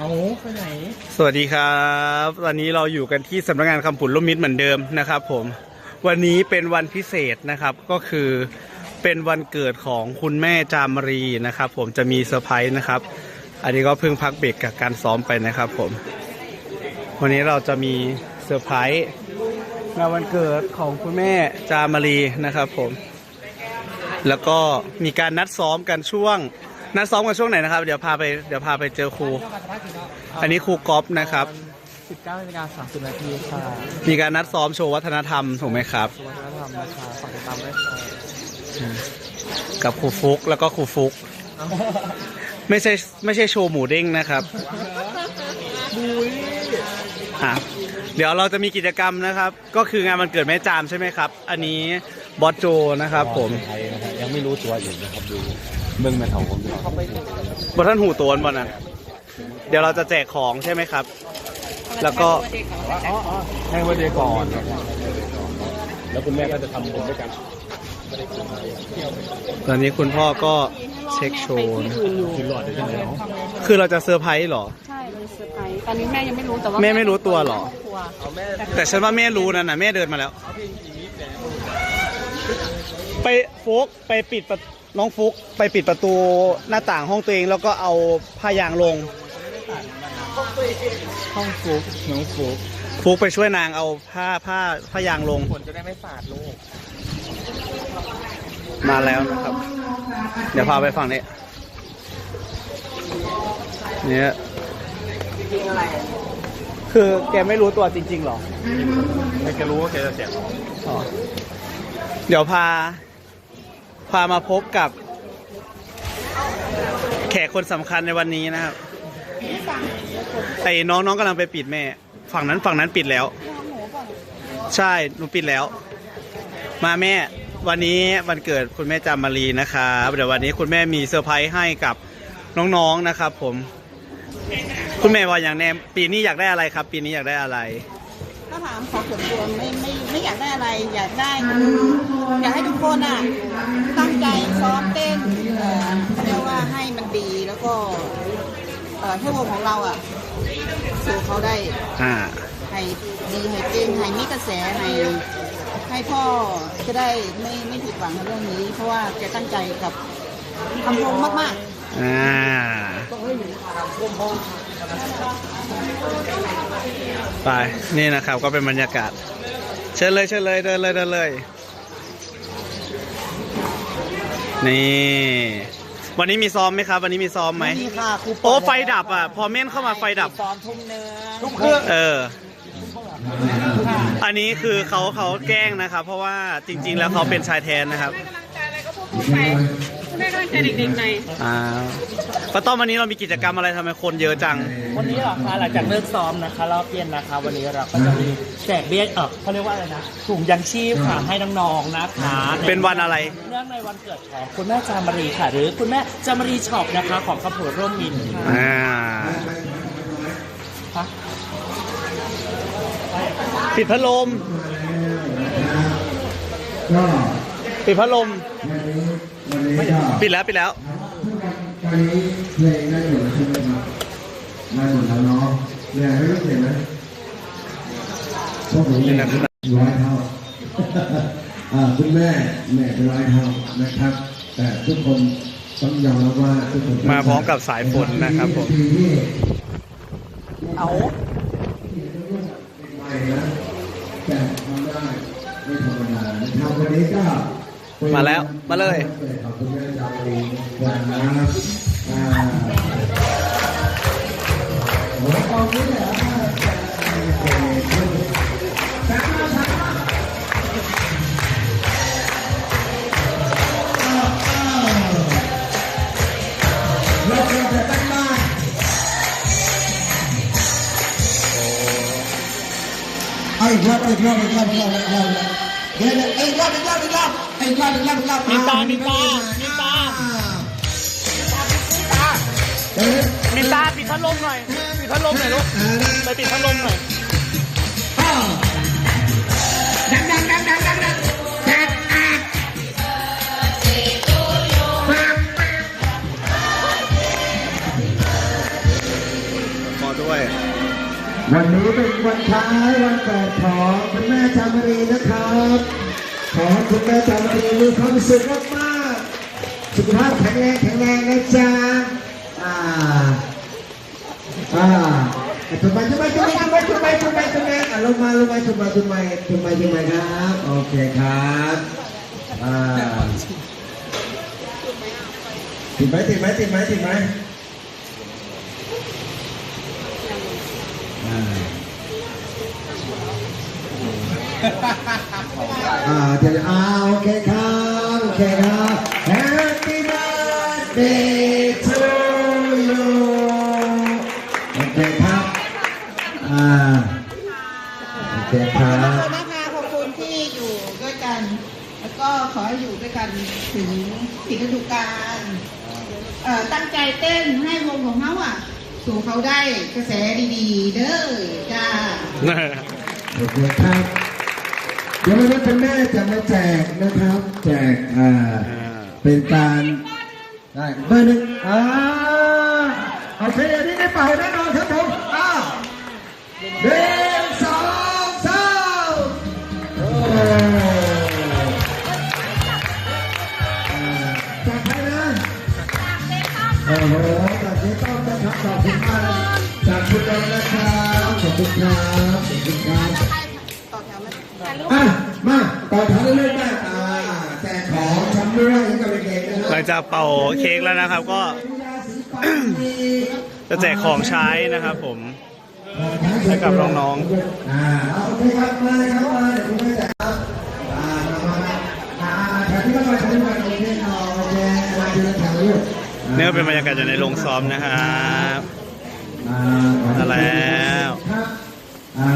เอาไปไหน สวัสดีครับตอนนี้เราอยู่กันที่สำนักงานคำผุนล่มมิตรเหมือนเดิมนะครับผม วันนี้เป็นวันพิเศษนะครับก็คือเป็นวันเกิดของคุณแม่จามรีนะครับ ผมจะมีเซอร์ไพรส์นะครับ อันนี้ก็เพิ่งพักเบรกกับการซ้อมไปนะครับผม วันนี้เราจะมีเซอร์ไพรส์ในวันเกิดของคุณแม่จามรีนะครับผม แล้วก็มีการนัดซ้อมกันช่วง นัดซ้อมกันช่วงไหนนะครับ เดี๋ยวพาไปเดี๋ยวพาไปเจอครู อันนี้ครูก๊อฟนะครับ 19นาฬิกา30นาทีค่ะมีการนัดซ้อมโชว์วัฒนธรรมถูกไหมครับ สุวัฒนธรรมนะคะฝากติดตามด้วยค่ะกับครูฟุกแล้วก็ครูฟุก ไม่ใช่ไม่ใช่โชว์หมูเด้งนะครับบุยอะเดี๋ยวเราจะมีกิจกรรมนะครับ ก็คืองานวันเกิดแม่จามใช่ไหมครับ อันนี้บอสโจนะครับผมไทยนะครับยังไม่รู้ตัวอยู่นะครับดู เบื้องแม่เถาผมอยู่บอท่านหูโตนบอนะเดี๋ยวเราจะแจกของใช่ไหมครับ แล้วก็อ๋ออ๋อให้วันเดย์ก่อนนะครับแล้วคุณแม่ก็จะทำบุญด้วยกัน ตอนนี้คุณพ่อก็เช็คโชว์นะกินหลอดได้ไหมเนาะคือเราจะเซอร์ไพรส์เหรอ ใช่เลยเซอร์ไพรส์ตอนนี้แม่ยังไม่รู้แต่ว่าแม่ไม่รู้ตัวเหรอครัวแต่ฉันว่าแม่รู้นะนะแม่เดินมาแล้ว ไปฟุกไปปิดประ น้องฟุกไปปิดประตูหน้าต่างห้องตัวเองแล้วก็เอาผ้ายางลง ห้องฟุกน้องฟุกฟุกไปช่วยนางเอาผ้าผ้าผ้ายางลง ฝนจะได้ไม่สาดลูกมาแล้วนะครับ เดี๋ยวพาไปฝั่งนี้เนี่ยคือแกไม่รู้ตัวจริงๆหรอให้แกรู้ว่าแกจะแจกอ๋อเดี๋ยวพา พามาพบกับ แขกคนสำคัญในวันนี้นะครับ ไอ้น้องน้องกำลังไปปิดแม่ ฝั่งนั้นฝั่งนั้นปิดแล้ว ใช่ หนูปิดแล้ว มาแม่ วันนี้วันเกิดคุณแม่จามารีนะครับเดี๋ยววันนี้คุณแม่มีเซอร์ไพรส์ให้กับน้องๆนะครับผม คุณแม่ว่าอย่างแนมปีนี้อยากได้อะไรครับ ปีนี้อยากได้อะไร ถ้าถามขอส่วนตัวไม่ไม่ไม่อยาก อะไรอยากได้อยากให้ทุกคนอะตั้งใจซ้อมเต้นเอ่อเขาเรียกว่าให้มันดีแล้วก็เอ่อให้วงของเราอะสู่เขาได้อ่าให้ดีให้เก่งให้มีกระแสให้ให้พ่อจะได้ไม่ไม่ผิดหวังในเรื่องนี้ เพราะว่าแกตั้งใจกับทำวงมากๆอ่าไป นี่นะครับก็เป็นบรรยากาศ เชิญเลยเชิญเลยเดินเลยเดินเลย นี่ วันนี้มีซ้อมไหมครับ วันนี้มีซ้อมไหมดีค่ะครูโอ้ไฟดับอะ พอเม่นเข้ามาไฟดับ ซ้อมทุ่มเนื้อทุกเครื่องเออ อันนี้คือเขาเขาแกล้งนะครับ เพราะว่าจริง ๆ แล้วเขาเป็นชายแทนนะครับแม่กำลังใจ เด็กๆหน่อยอ่าป้าต้อมวันนี้เรามีกิจกรรมอะไรทำไมคนเยอะจัง วันนี้เหรอคะหลังจากเลิกซ้อมนะคะรอบเย็นนะคะ วันนี้เราก็จะมีแจกเบี้ยเออเขาเรียกว่าอะไรนะถุงยังชีพค่ะให้น้องๆนะคะเป็นวันอะไร เนื่องในวันเกิดของคุณแม่จามรีค่ะ หรือคุณแม่จามรีช็อปนะคะ ของคำพูร่วมมินค่ะอ่าฮะปิดพัดลมปิดพัดลม ปิดแล้วปิดแล้วตอนนี้เพลงได้หมดแล้วใช่ไหมครับได้หมดแล้วเนาะเหนื่อยไม่รู้เสียไหมพวกผมเหนื่อยร้อยเท่าอ่าคุณแม่เหนื่อยเป็นร้อยเท่านะครับ แต่ทุกคนต้องยอมรับว่าทุกคนมาพร้อมกับสายฝนนะครับผมปีนี้เอาใหม่นะแต่ทำได้ไม่ธรรมดานะครับวันนี้ก็เป็น มาแล้วมาเลยขอบคุณแม่จารีวันนะครับอ่าโอ้โหตอนนี้เนี่ยเราเราจะตั้งบ้านเอาอีกรอบอีกรอบอีกรอบอีกรอบอีกรอบเดี๋ยวเดี๋ยวอีกรอบอีกรอบอีกรอบ อีกรอบอีกรอบอีกรอบมีตามีตามีตาเอ๊ะมีตาปิดพัดลมหน่อยปิดพัดลมหน่อยลูกไปปิดพัดลมหน่อยดังดังดังดังดังดังดังอะด้วย วันนี้เป็นวันคล้ายวันเกิดของคุณแม่จามรีนะครับ ขอให้คุณแม่จามรีมีความสุขมากๆสุขภาพแข็งแรงแข็งแรงนะจ๊ะอ่าอ่าจุดไปจุดไปจุดไปจุดไปจุดไปจุดไปจุดไปอะลงมาลงมาจุดไปจุดไปจุดไปจุดไปครับโอเคครับอ่าติดไหมติดไหมติดไหมติดไหมอ่า อ่าเดี๋ยวอ่าโอเคครับโอเคครับ Happy birthday to you โอเคครับ อ่า โอเคคขรัอบบคุณนะคะขอบคุณที่อยู่ด้วยกัน แล้วก็ขอให้อยู่ด้วยกันถึงถึงฤดูกาลเอ่อตั้งใจเต้นให้วงของเขาอะ สู่เขาได้กระแสดีๆ เด้อจ้า โอเคครับ เดี๋ยววันนี้คุณแม่จะมาแจกนะครับ แจกอ่าเป็นการได้เบอร์หนึ่งอ่าโอเคอันนี้ได้เป่าแน่นอนครับผมอ่าหนึ่งสองสามโอ้จากใครนะโอ้โหจากเจ๊ต้อมนะครับขอบคุณมากจากคุณดอนนะครับขอบคุณครับขอบคุณครับ อะมาต่อแถวเรื่อยๆมาอ่าแจกของชำร่วยให้กับเด็กๆนะคหรัลังจากเป่าเค้กแล้วนะครับ ก็จะแจกของใช้นะครับ ผม ให้กับน้อง ๆอ่าเอาโอเคครับมาเลยครับมาเดี๋ยวคุณแม่แจกครับอ่ามามามาอ่าแถวที่ก็มาแถวที่มาโอเคเอาโอเคมาทีละแถวลูกนี่ก็เป็นบรรยากาศอยู่ในโรงซ้อมนะครับอ่ามาแล้ว ครับ อ่า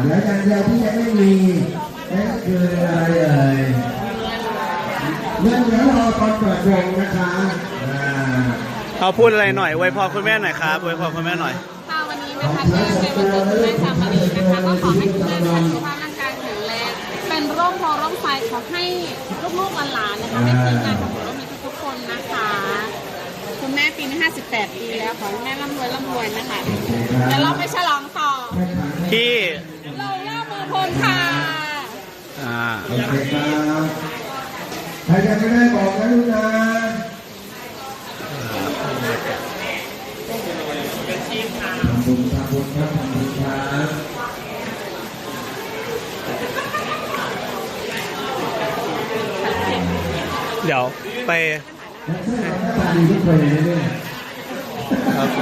เดี๋ยวอย่างเดียวที่ยังไม่มีนั่นก็ คืออะไรเอ่ยเรื่องเดี๋ยวรอตอนเปิดวงนะคะอ่าเอาพูดอะไรหน่อยอวยพรคุณแม่หน่อยครับอวยพรคุณแม่หน่อย ค่ะวันนี้นะคะเนื่องในวันเกิดคุณแม่จามรีนะคะก็ขอให้คุณแม่มีสุขภาพร่างกายแข็งแรงเป็นร่มโพร่มไทรขอให้ลูกๆหลานๆนะคะให้ทีมงานของเรามีทุกๆคนนะคะ คุณแม่ปีนี้58 ปีแล้วขอให้แม่ร่ำรวยร่ำรวยนะคะเดี๋ยวเราไปฉลองต่อ ที่เราล่ามือพลค่ะอ่า โอเคครับใครยังไม่ได้บอกนะลูกนะทำบุญทำบุญครับทำบุญครับเดี๋ยวไปหน้าตาดีทุกคนเลยเนี่ยกาแฟ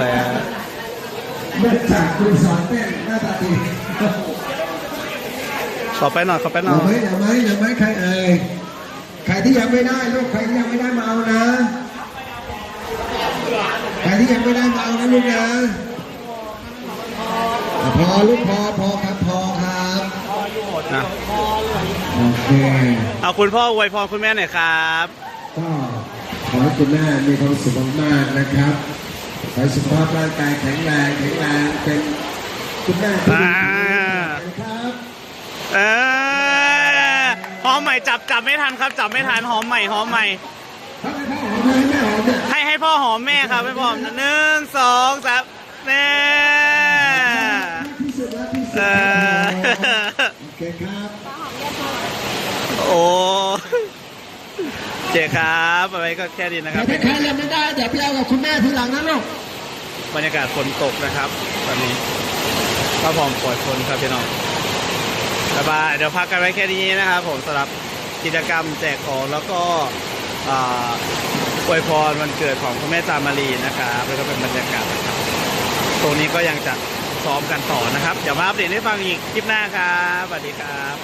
เมื่อจากครูสอนเต้นหน้าตาดี ขอไปหน่อยขอไปหน่อเอาไหมยเอาไหมเอาไหมใครเอ่ยใครที่ยังไม่ได้ลูกใครที่ยังไม่ได้มาเอานะใครที่ยังไม่ได้มาเอานะลูกนะอะพอลูกพอพอครับพอครับนะโอเคเอาคุณพ่ออวยพรคุณแม่หน่อยครับก็ขอให้คุณแม่มีความสุขมากๆนะครับขอให้สุขภาพร่างกายแข็งแรงแข็งแรงเป็นคุณแม่ที่อ่าดีครับ เออหอมใหม่จับจับไม่ทันครับ จับไม่ทันหอมใหม่หอมใหม่ถ้าให้พ่อหอมเลยแม่หอมเนี่ยให้ให้พ่อหอมแม่ครับให้พ่อหอมหนึ่งสองสามแน่ที่สุดแล้วที่สุเอดอโอเคครับโอ้เจ๊ครับอะไรก็แค่นี้นะครับถ้าใครยังไม่ได้เดี๋ยวไปเอากับคุณแม่ทีหลังนะลูกบรรยากาศฝนตกนะครับ ตอนนี้ก็พร้อมปล่อยฝนครับพี่น้อง บ๊ายบายเดี๋ยวพักกันไว้แค่นี้นะครับผมสำหรับกิจกรรมแจกของแล้วก็อวยพรวันเกิดของคุณแม่จามารีนะครับแล้วก็เป็นบรรยากาศนะครับตรงนี้ก็ยังจะซ้อมกันต่อนะครับ เดี๋ยวมาอัปเดตให้ฟังอีกคลิปหน้าครับสวัสดีครับ